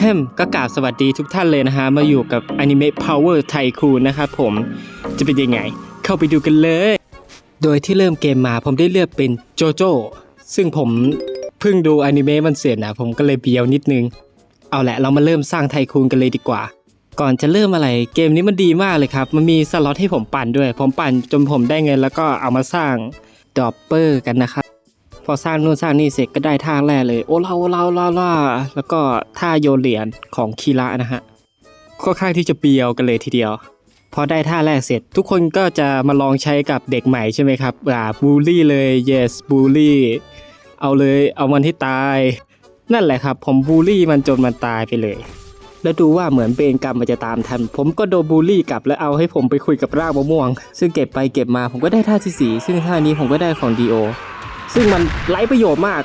แฮมก็กราบสวัสดีทุกท่านเลยนะฮะ มาอยู่กับ Anime Power Tycoon นะครับผม จะเป็นยังไง เข้าไปดูกันเลย โดยที่เริ่มเกมมาผมได้เลือกเป็นโจโจ้ซึ่งผมเพิ่งดูอนิเมะมันเสร็จนะผมก็เลยเบียวนิดนึง เอาแหละเรามาเริ่มสร้างไทคูนกันเลยดีกว่า ก่อนจะเริ่มอะไรเกมนี้มันดีมากเลยครับ มันมีสล็อตให้ผมปั่นด้วย ผมปั่นจนผมได้เงินแล้วก็เอามาสร้างดอปเปอร์กันนะครับ พอสร้างนู่นสร้างนี่เสร็จก็ได้ท่าแรกเลยโอลาโอลาโอลาโอลาแล้วก็ท่าโยนเหรียญของคีระนะฮะค่อนข้างที่จะเบียวกันเลยทีเดียว พอได้ท่าแรกเสร็จ ทุกคนก็จะมาลองใช้กับเด็กใหม่ใช่ไหมครับอ่าบูลลี่เลย yes บูลลี่เอาเลยเอามันที่ตาย นั่นแหละครับ ผมบูลลี่มันจนมันตายไปเลย แล้วดูว่าเหมือนเบนกรรมมันจะตามทัน ผมก็โดนบูลลี่กลับแล้วเอาให้ผมไปคุยกับรากมะม่วง ซึ่งเก็บไปเก็บมาผมก็ได้ท่าที่สีซึ่งท่านี้ผมก็ได้ของดีโอ ซึ่งมันไร้ประโยชน์มาก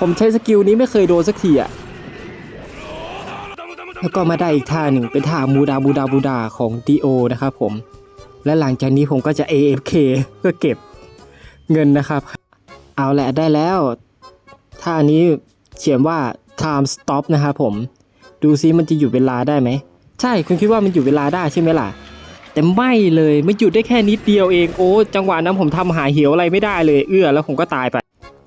ผมใช้สกิลนี้ไม่เคยโดนสักทีอะแล้วก็มาได้อีกท่าหนึ่งเป็นท่ามูดาบูดาบูดาของดีโอนะครับผม และหลังจากนี้ผมก็จะ AFK เพื่อเก็บเงินนะครับ เอาแหละได้แล้วท่านี้เขียนว่า time stop นะครับผม ดูซิมันจะหยุดเวลาได้ไหม ใช่คุณคิดว่ามันหยุดเวลาได้ใช่ไหมล่ะ แต่ไม่เลยไม่หยุดได้แค่นิดเดียวเองโอ้จังหวะนั้นผมทำหาเหวอะไรไม่ได้เลย เอื้อแล้วผมก็ตายไป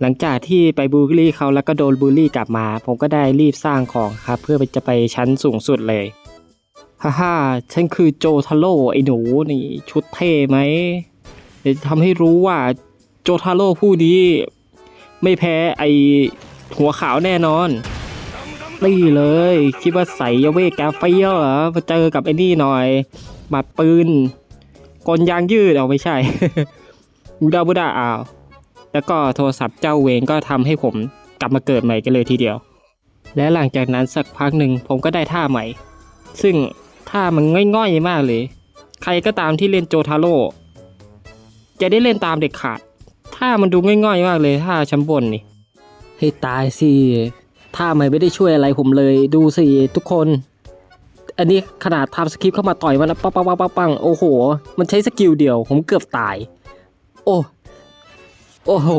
หลังจากที่ไปบูลลี่เขาแล้วก็โดนบูลลี่กลับมา ผมก็ได้รีบสร้างของครับเพื่อจะไปชั้นสูงสุดเลยฮ่าฮ่าฉันคือโจทาโร่ไอ้หนูนี่ชุดเท่ไหมเดี๋ยวจะทำให้รู้ว่าโจทาโร่ผู้นี้ไม่แพ้ไอหัวขาวแน่นอน นี่เลย คิดว่าใส่ยาเวกแกเฟียเหรอมาเจอกับไอ้นี่หน่อยบัดปืนกลยางยืดเอาไม่ใช่บูดาบูดาอ้าวแล้วก็โทรศัพท์เจ้าเวงก็ทำให้ผมกลับมาเกิดใหม่กันเลยทีเดียว และหลังจากนั้นสักพักหนึ่งผมก็ได้ท่าใหม่ ซึ่งท่ามันง่อยๆมากเลย ใครก็ตามที่เล่นโจทาโร่จะได้เล่นตามเด็กขาดท่ามันดูง่อยๆมากเลยท่าชั้นบนนี่ให้ตายสิ ท่ามันไม่ได้ช่วยอะไรผมเลยดูสิทุกคน อันนี้ขนาดทำสคริปต์เข้ามาต่อยมันแล้วปังปังปังปังปังโอ้โห มันใช้สกิลเดียว ผมเกือบตาย โอ้โอ้โห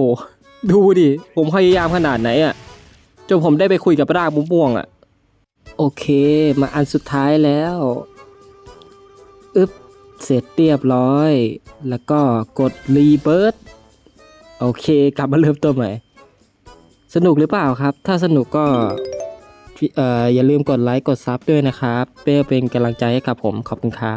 ดูดิ ผมพยายามขนาดไหนอะ่ะจนผมได้ไปคุยกับรากมุม่วงอะ่ะโอเค มาอันสุดท้ายแล้วอึ๊บเสร็จเรียบร้อย แล้วก็กดรีเบิร์ตโอเค กลับมาเริ่มต้นใหม่ สนุกหรือเปล่าครับ ถ้าสนุกก็เอ่ออย่าลืมกดไลค์กดซับด้วยนะครับ เพื่อเป็นกำลังใจให้กับผมขอบคุณครับ